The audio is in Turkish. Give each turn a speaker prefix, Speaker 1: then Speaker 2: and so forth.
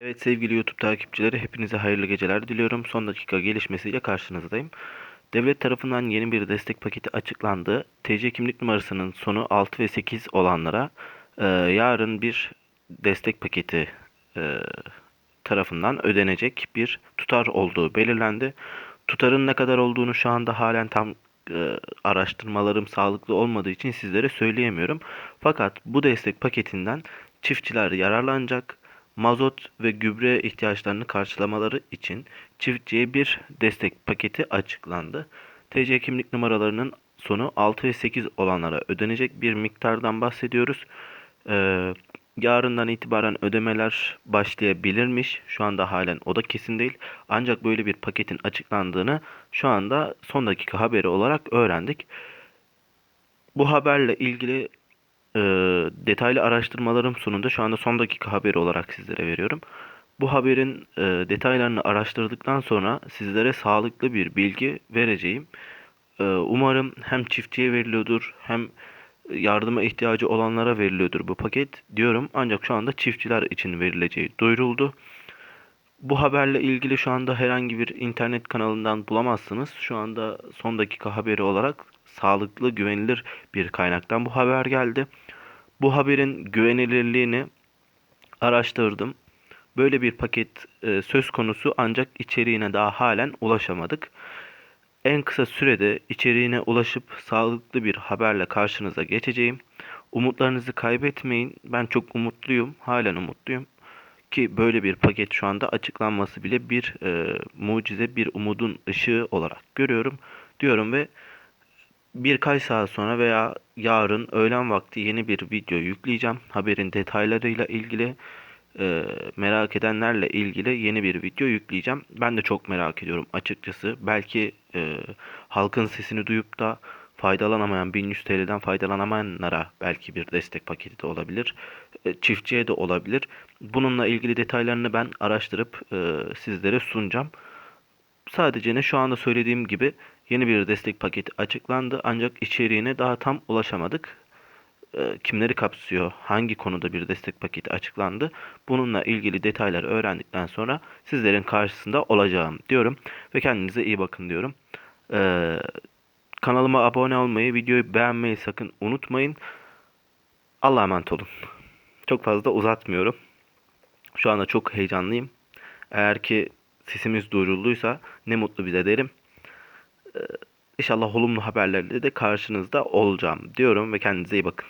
Speaker 1: Evet sevgili YouTube takipçileri hepinize hayırlı geceler diliyorum. Son dakika gelişmesiyle karşınızdayım. Devlet tarafından yeni bir destek paketi açıklandı. TC kimlik numarasının sonu 6 ve 8 olanlara e, yarın bir destek paketi e, tarafından ödenecek bir tutar olduğu belirlendi. Tutarın ne kadar olduğunu şu anda halen tam e, araştırmalarım sağlıklı olmadığı için sizlere söyleyemiyorum. Fakat bu destek paketinden çiftçiler yararlanacak. Mazot ve gübre ihtiyaçlarını karşılamaları için çiftçiye bir destek paketi açıklandı. TC kimlik numaralarının sonu 6 ve 8 olanlara ödenecek bir miktardan bahsediyoruz. Ee, yarından itibaren ödemeler başlayabilirmiş. Şu anda halen o da kesin değil. Ancak böyle bir paketin açıklandığını şu anda son dakika haberi olarak öğrendik. Bu haberle ilgili e, detaylı araştırmalarım sonunda şu anda son dakika haberi olarak sizlere veriyorum. Bu haberin e, detaylarını araştırdıktan sonra sizlere sağlıklı bir bilgi vereceğim. E, umarım hem çiftçiye veriliyordur hem yardıma ihtiyacı olanlara veriliyordur bu paket diyorum. Ancak şu anda çiftçiler için verileceği duyuruldu. Bu haberle ilgili şu anda herhangi bir internet kanalından bulamazsınız. Şu anda son dakika haberi olarak sağlıklı, güvenilir bir kaynaktan bu haber geldi. Bu haberin güvenilirliğini araştırdım. Böyle bir paket e, söz konusu ancak içeriğine daha halen ulaşamadık. En kısa sürede içeriğine ulaşıp sağlıklı bir haberle karşınıza geçeceğim. Umutlarınızı kaybetmeyin. Ben çok umutluyum. Halen umutluyum. Ki böyle bir paket şu anda açıklanması bile bir e, mucize, bir umudun ışığı olarak görüyorum diyorum ve birkaç saat sonra veya yarın öğlen vakti yeni bir video yükleyeceğim. Haberin detaylarıyla ilgili e, merak edenlerle ilgili yeni bir video yükleyeceğim. Ben de çok merak ediyorum açıkçası. Belki e, halkın sesini duyup da faydalanamayan 1100 TL'den faydalanamayanlara belki bir destek paketi de olabilir. E, çiftçiye de olabilir. Bununla ilgili detaylarını ben araştırıp e, sizlere sunacağım. Sadece ne şu anda söylediğim gibi yeni bir destek paketi açıklandı ancak içeriğine daha tam ulaşamadık. E, kimleri kapsıyor, hangi konuda bir destek paketi açıklandı. Bununla ilgili detayları öğrendikten sonra sizlerin karşısında olacağım diyorum ve kendinize iyi bakın diyorum. E, kanalıma abone olmayı, videoyu beğenmeyi sakın unutmayın. Allah'a emanet olun. Çok fazla uzatmıyorum. Şu anda çok heyecanlıyım. Eğer ki sesimiz duyurulduysa ne mutlu bize derim. Ee, İnşallah olumlu haberlerle de karşınızda olacağım diyorum ve kendinize iyi bakın.